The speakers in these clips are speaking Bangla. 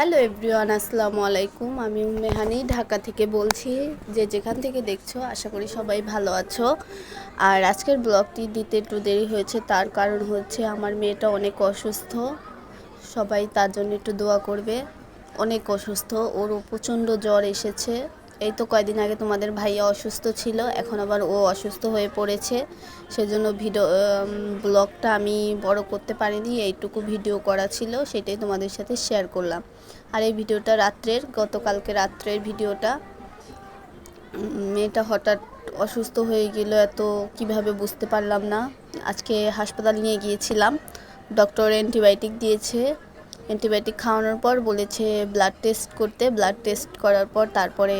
হ্যালো এভরিওয়ান, আসসালামু আলাইকুম। আমি মেহানি ঢাকা থেকে বলছি যে যেখান থেকে দেখছ, আশা করি সবাই ভালো আছো। আর আজকের ব্লগটি দিতে একটু দেরি হয়েছে, তার কারণ হচ্ছে আমার মেয়েটা অনেক অসুস্থ। সবাই তার জন্য একটু দোয়া করবে। অনেক অসুস্থ, ওরও প্রচণ্ড জ্বর এসেছে। এই তো কয়দিন আগে তোমাদের ভাইয়া অসুস্থ ছিল, এখন আবার ও অসুস্থ হয়ে পড়েছে। সেজন্য ভিডিও ব্লগটা আমি বড় করতে পারিনি, এইটুকু ভিডিও করা ছিল, সেটাই তোমাদের সাথে শেয়ার করলাম। আর এই ভিডিওটা রাত্রের, গতকালকে রাত্রের ভিডিওটা। মেয়েটা হঠাৎ অসুস্থ হয়ে গেল, এত কীভাবে বুঝতে পারলাম না। আজকে হাসপাতাল নিয়ে গিয়েছিলাম ডক্টর অ্যান্টিবায়োটিক দিয়েছে। অ্যান্টিবায়োটিক খাওয়ানোর পর বলেছে ব্লাড টেস্ট করতে ব্লাড টেস্ট করার পর তারপরে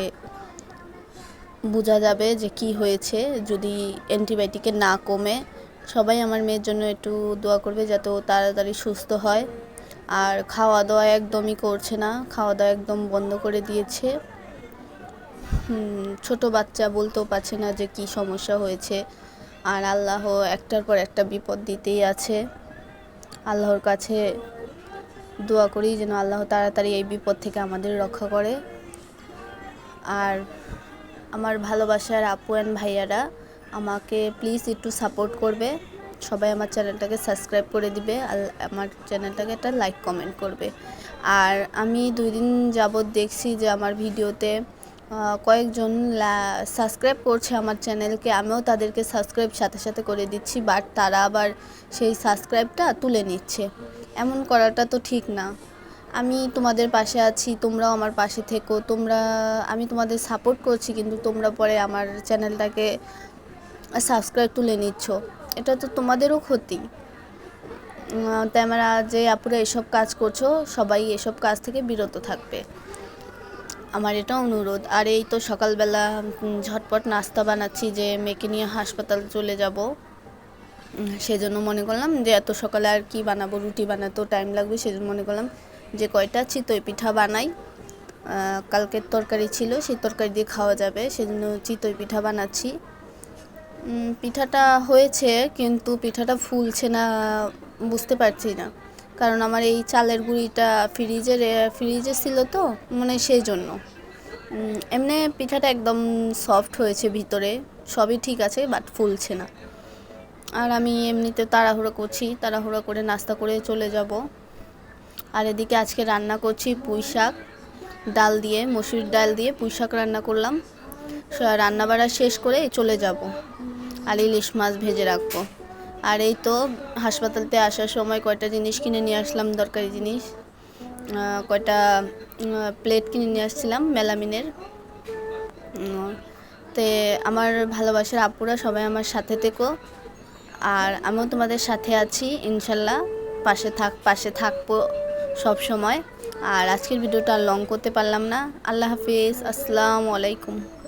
বোঝা যাবে যে কি হয়েছে। যদি অ্যান্টিবায়োটিকে না কমে, সবাই আমার মেয়ের জন্য একটু দোয়া করবে যাতে ও তাড়াতাড়ি সুস্থ হয়। আর খাওয়া দাওয়া একদমই করছে না খাওয়া দাওয়া একদম বন্ধ করে দিয়েছে। ছোট বাচ্চা বলতেও পারছে না যে কি সমস্যা হয়েছে। আর আল্লাহ একটার পর একটা বিপদ দিতেই আছে। আল্লাহর কাছে দোয়া করি যেন আল্লাহ তাড়াতাড়ি এই বিপদ থেকে আমাদের রক্ষা করে। আর আমার ভালোবাসার আপু অ্যান্ড ভাইয়ারা, আমাকে প্লিজ একটু সাপোর্ট করবে। সবাই আমার চ্যানেলটাকে সাবস্ক্রাইব করে দিবে আর আমার চ্যানেলটাকে একটা লাইক কমেন্ট করবে। আর আমি দুই দিন যাবৎ দেখছি যে আমার ভিডিওতে কয়েকজন সাবস্ক্রাইব করছে আমার চ্যানেলকে আমিও তাদেরকে সাবস্ক্রাইব সাথে সাথে করে দিচ্ছি বাট তারা আবার সেই সাবস্ক্রাইবটা তুলে নিচ্ছে। এমন করাটা তো ঠিক না। আমি তোমাদের পাশে আছি, তোমরাও আমার পাশে থেকো, তোমরা, আমি তোমাদের সাপোর্ট করছি, কিন্তু তোমরা পরে আমার চ্যানেলটাকে সাবস্ক্রাইব তুলে নিচ্ছ। এটা তো তোমাদেরও ক্ষতি। তাই আমরা যে আপুরা এসব কাজ করছ, সবাই এসব কাজ থেকে বিরত থাকবে। আমার এটা অনুরোধ। আর এই তো সকালবেলা ঝটপট নাস্তা বানাচ্ছি যে মেয়েকে নিয়ে হাসপাতাল চলে যাব। সেজন্য মনে করলাম যে এত সকালে আর কি বানাবো, রুটি বানাতেও টাইম লাগবে, সেজন্য মনে করলাম যে কয়টা চিতই পিঠা বানাই। কালকের তরকারি ছিল, সেই তরকারি দিয়ে খাওয়া যাবে, সেজন্য চিতই পিঠা বানাচ্ছি। পিঠাটা হয়েছে, কিন্তু পিঠাটা ফুলছে না, বুঝতে পারছি না। কারণ আমার এই চালের গুঁড়িটা ফ্রিজের ফ্রিজে ছিল তো মানে সেই জন্য এমনি পিঠাটা একদম সফট হয়েছে ভিতরে, সবই ঠিক আছে, বাট ফুলছে না। আর আমি এমনিতে তাড়াহুড়ো করছি, তাড়াহুড়ো করে নাস্তা করে চলে যাব। আর এদিকে আজকে রান্না করছি পুঁই শাক, ডাল দিয়ে, মসুর ডাল দিয়ে পুঁই শাক রান্না করলাম। রান্না বাড়া শেষ করে চলে যাব। আর ইলিশ মাছ ভেজে রাখব। আর এই তো হাসপাতালতে আসার সময় কয়টা জিনিস কিনে নিয়ে আসলাম, দরকারি জিনিস। কয়টা প্লেট কিনে নিয়ে আসছিলাম, মেলামিনের। তে আমার ভালোবাসার আপুরা সবাই আমার সাথে থেকো। আর আমিও তোমাদের সাথে আছি, ইনশাল্লাহ। পাশে থাক, পাশে থাকব। সব সময়। আর আজকের ভিডিওটা লং করতে পারলাম না। আল্লাহ হাফিজ। আসসালামু আলাইকুম।